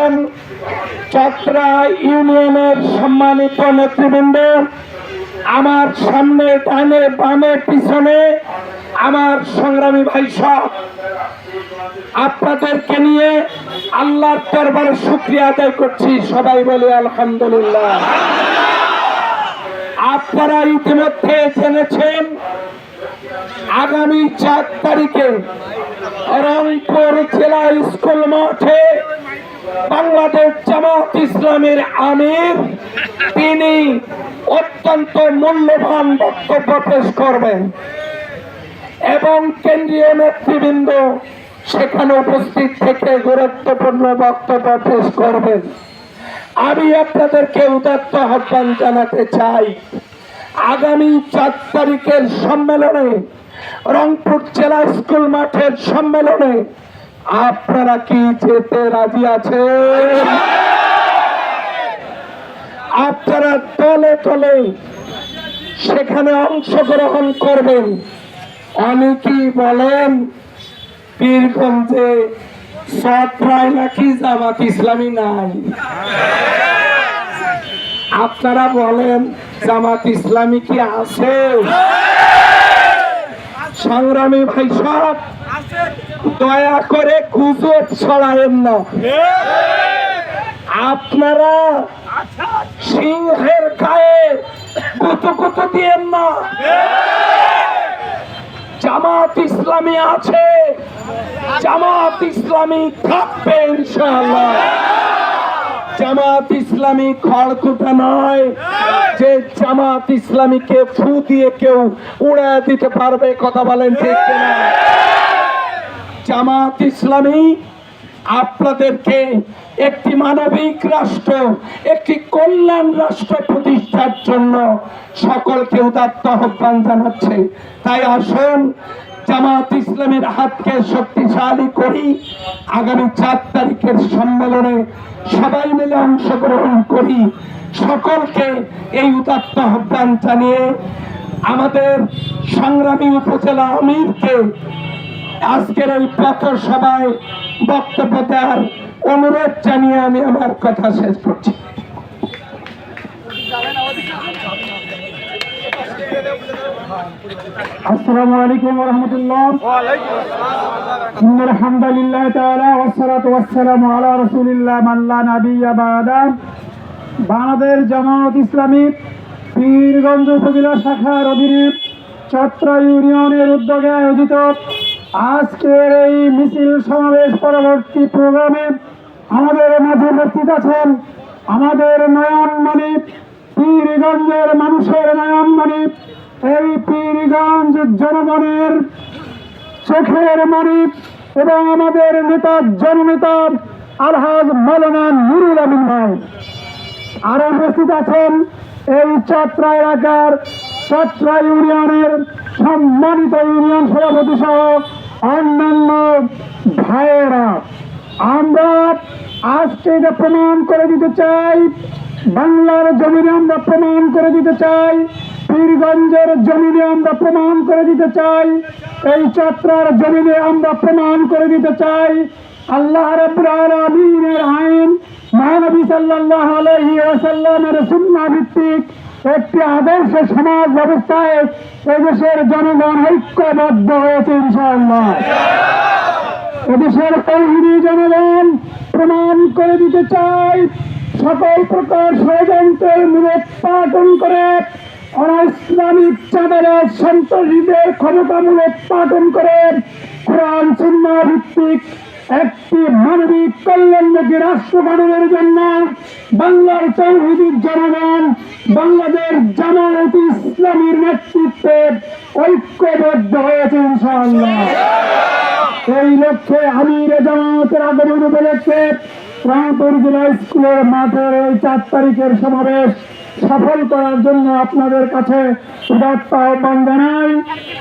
আছেন চত্রা ইউনিয়নের সম্মানিত নেতৃবৃন্দ। আমার সামনে, ডানে, বামে, পিছনে আমার সংগ্রামী ভাই সব আপনাদেরকে নিয়ে আল্লাহর দরবারে শুক্রিয়া আদায় করছি। সবাই বলে আলহামদুলিল্লাহ। আপনারা ইতিমধ্যে জেনেছেন, আগামী চার তারিখে রংপুর জেলা স্কুল মাঠে বাংলাদেশ জামাত ইসলামের আমির, তিনি অত্যন্ত মূল্যবান বক্তব্য পেশ করবেন। এবং কেন্দ্রীয় নেতৃবৃন্দ সেখানে উপস্থিত থেকে গুরুত্বপূর্ণ বক্তব্য পেশ করবেন। আমি আপনাদেরকে উদাত্ত আহ্বান জানাতে চাই, আগামী চার তারিখের সম্মেলনে রংপুর জেলা স্কুল মাঠের সম্মেলনে আপনারা কি যেতে রাজি আছেন? আপনারা তলে তলে সেখানে অংশগ্রহণ করবেন। অনেকেই বলেন, পীরগঞ্জে সত্রায় নাকি জামাত ইসলামী নাই? আপনারা বলেন, জামাত ইসলামী কি আছে? সংগ্রামী ভাই সব, দয়া করে গুজব ছড়ায়েন না। আপনারা সিংহের গায়ে কুতু কুতু দিয়েন না। জামাত ইসলামী আছে, জামাত ইসলামী থাকবে ইনশাআল্লাহ। জামাত ইসলামী খড়কুটা নয়। যে জামাত ইসলামীকে ফু দিয়ে কেউ উড়ে দিতে পারবে কথা বলেন ঠিক জামাত ইসলামী আপনাদেরকে একটি মানবিক রাষ্ট্র, একটি কল্যাণ রাষ্ট্র প্রতিষ্ঠার জন্য সকলকে উদাত্ত আহ্বান জানাচ্ছে। তাই আসুন, জামাত ইসলামের হাতকে শক্তিশালী করি। আগামী চার তারিখের সম্মেলনে সবাই মিলে অংশগ্রহণ করি। সকলকে এই উদাত্ত আহ্বান জানিয়ে আমাদের সংগ্রামী উপজেলা আমিরকে আজকের এই পথর সভায় বক্তব্য দেওয়ার অনুরোধ জানিয়ে আমি আমার কথা শেষ করছি। আসসালামু আলাইকুম ওয়া রাহমাতুল্লাহ বাংলাদেশ জামাত ইসলামী পীরগঞ্জ উপজেলা শাখার অধীনে চত্রা ইউনিয়নের উদ্যোগে আয়োজিত আজকের এই মিছিল সমাবেশ পরবর্তী প্রোগ্রামে আমাদের মাঝে উপস্থিত আছেন আমাদের নয়নমণি, পীরগঞ্জের মানুষের নয়নমণি, এই পীরগঞ্জ জনগণের চোখের মণি এবং আমাদের নেতা, জননেতা আলহাজ মৌলানা নুরুল আমিন ভাই। আরও উপস্থিত আছেন এই চত্রা এলাকার চত্রা ইউনিয়নের সম্মানিত ইউনিয়ন সভাপতি সহ অন্যান্য ভাইয়েরা। আমরা আজকে এটা প্রমাণ করে দিতে চাই, বাংলার জমিনে আমরা প্রমাণ করে দিতে চাই, পীরগঞ্জের জমিনে আমরা প্রমাণ করে দিতে চাই, এই চত্রার জমিনে আমরা প্রমাণ করে দিতে চাই। আল্লাহ রাব্বুল আইন মহানবী সাল্লাল্লাহু আলাইহি ওয়াসাল্লামের সুন্নাহ ভিত্তিক একটি আদর্শ সমাজ ব্যবস্থায় এদেশের জনগণ ঐক্যবদ্ধ হয়েছে ইনশাআল্লাহ। এদেশের তৌহিদি জনগণ প্রমাণ করে দিতে চাই, সকল প্রকার ষড়যন্ত্রের মূলোৎপাটন করে অনাইসলামিক চাঁদারা সন্ত্রাসীদের ক্ষমতামূলক পাঠন করে কোরআন সুন্না ভিত্তিক একটি মানবিক কল্যাণমুখী রাষ্ট্র গঠনের জন্য বাংলার তৌহিদিক জনগণ, বাংলাদেশ জামায়াত ইসলামীর নেতৃত্বে ঐক্যবদ্ধ হয়েছে এই লক্ষ্যে আমির জামাতের আগমন উপলক্ষে রংপুর জেলা স্কুলের মাঠের এই চার তারিখের সমাবেশ সফল করার জন্য আপনাদের কাছে উদাত্ত আহ্বান